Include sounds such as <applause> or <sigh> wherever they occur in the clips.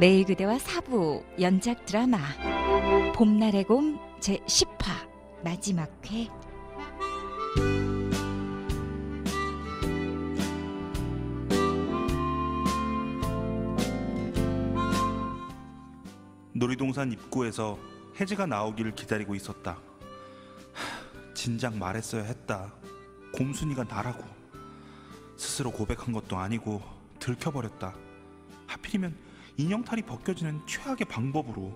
내일 그대와 사부 연작 드라마 봄날의 곰 제 10화 마지막 회 놀이동산 입구에서 혜지가 나오기를 기다리고 있었다. 하, 진작 말했어야 했다. 곰순이가 나라고. 스스로 고백한 것도 아니고 들켜버렸다. 하필이면 인형탈이 벗겨지는 최악의 방법으로.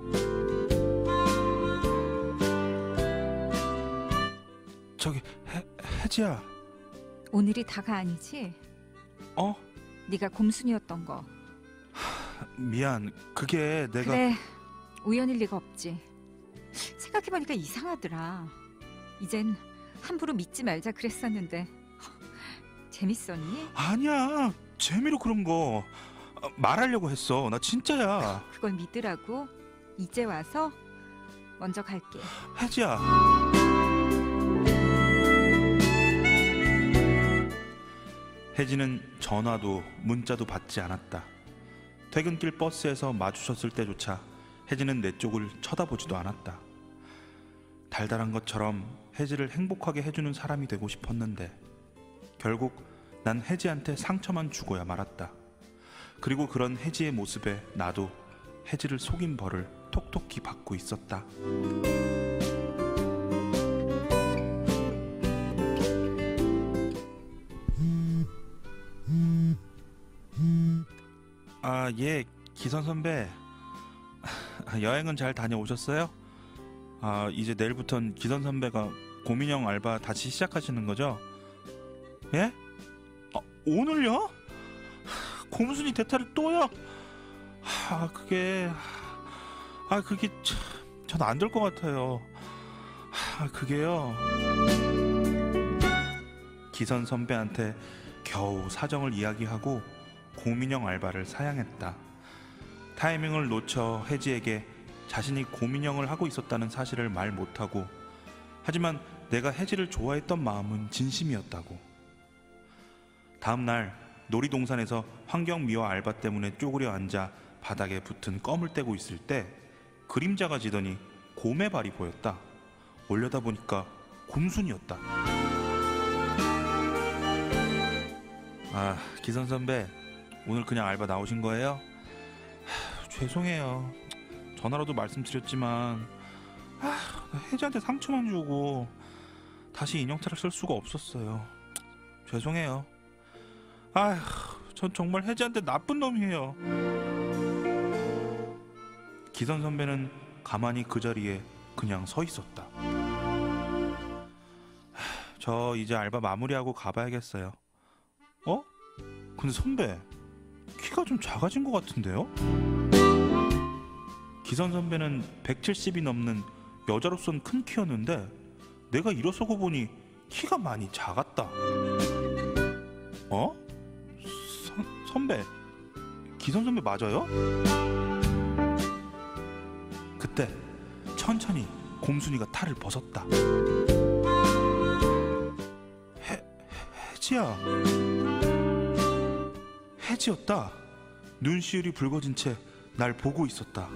저기 혜, 혜지야, 오늘이 다가 아니지? 어 네가 곰순이었던 거 미안. 그게 내가 그래 우연일 리가 없지 생각해보니까 이상하더라 이젠 함부로 믿지 말자 그랬었는데 재밌었니? 아니야. 재미로 그런 거 아, 말하려고 했어. 나 진짜야. 그걸 믿으라고? 이제 와서? 먼저 갈게 혜지야. 혜지는 전화도 문자도 받지 않았다. 퇴근길 버스에서 마주쳤을 때조차 혜지는 내 쪽을 쳐다보지도 않았다. 달달한 것처럼 혜지를 행복하게 해주는 사람이 되고 싶었는데 결국 난 혜지한테 상처만 주고야 말았다. 그리고 그런 혜지의 모습에 나도 혜지를 속인 벌을 톡톡히 받고 있었다. 아, 예, 기선 선배. <laughs> 여행은 잘 다녀오셨어요? 아, 이제 내일부턴 기선 선배가 고민형 알바 다시 시작하시는 거죠? 예? 아, 오늘요? 고무순이 대타를 또요? 아, 그게 아, 그게 참, 전안 될 것 같아요. 아, 그게요. 기선 선배한테 겨우 사정을 이야기하고 고민형 알바를 사양했다. 타이밍을 놓쳐 혜지에게 자신이 고민형을 하고 있었다는 사실을 말 못하고 하지만 내가 혜지를 좋아했던 마음은 진심이었다고. 다음 날 놀이동산에서 환경미화 알바 때문에 쪼그려 앉아 바닥에 붙은 껌을 떼고 있을 때 그림자가 지더니 곰의 발이 보였다. 올려다 보니까 곰순이었다. 아, 기선 선배, 오늘 그냥 알바 나오신 거예요? 하, 죄송해요. 전화로도 말씀드렸지만, 아, 혜지한테 상처만 주고 다시 인형탈을 쓸 수가 없었어요. 죄송해요. 아휴, 전 정말 혜지한테 나쁜 놈이에요. 기선 선배는 가만히 그 자리에 그냥 서 있었다. 하, 저 이제 알바 마무리하고 가봐야겠어요. 어? 근데 선배 키가 좀 작아진 것 같은데요? 기선 선배는 170이 넘는 여자로선 큰 키였는데 내가 일어서고 보니 키가 많이 작았다. 어? 선, 선배 기선 선배 맞아요? 그때 천천히 곰순이가 탈을 벗었다. 해, 혜지야. 혜지였다. 눈시울이 붉어진 채 날 보고 있었다.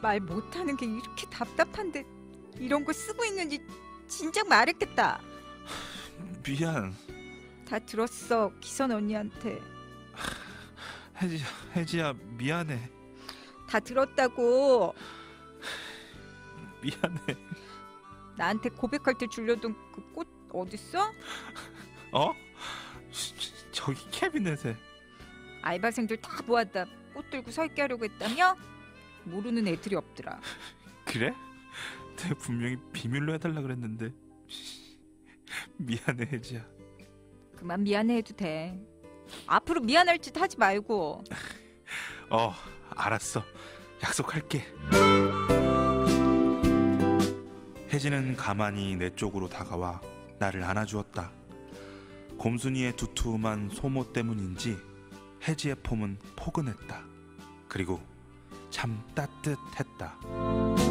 말 못하는 게 이렇게 답답한데 이런 거 쓰고 있는지 진작 말했겠다 미안. 다 들었어 기선 언니한테 혜지, 혜지야 미안해. 다 들었다고 미안해. 나한테 고백할 때 줄려던 그 꽃 어딨어? 어? 저기 캐비넷에. 알바생들 다 모았다 꽃 들고 서 있게 하려고 했다며? 모르는 애들이 없더라 그래? 내가 분명히 비밀로 해달라 그랬는데. 미안해 혜지야. 그만 미안해해도 돼 앞으로 미안할 짓 하지 말고 어, 알았어. 약속할게. 혜지는 가만히 내 쪽으로 다가와 나를 안아주었다. 곰순이의 두툼한 소모 때문인지 혜지의 폼은 포근했다. 그리고 참 따뜻했다.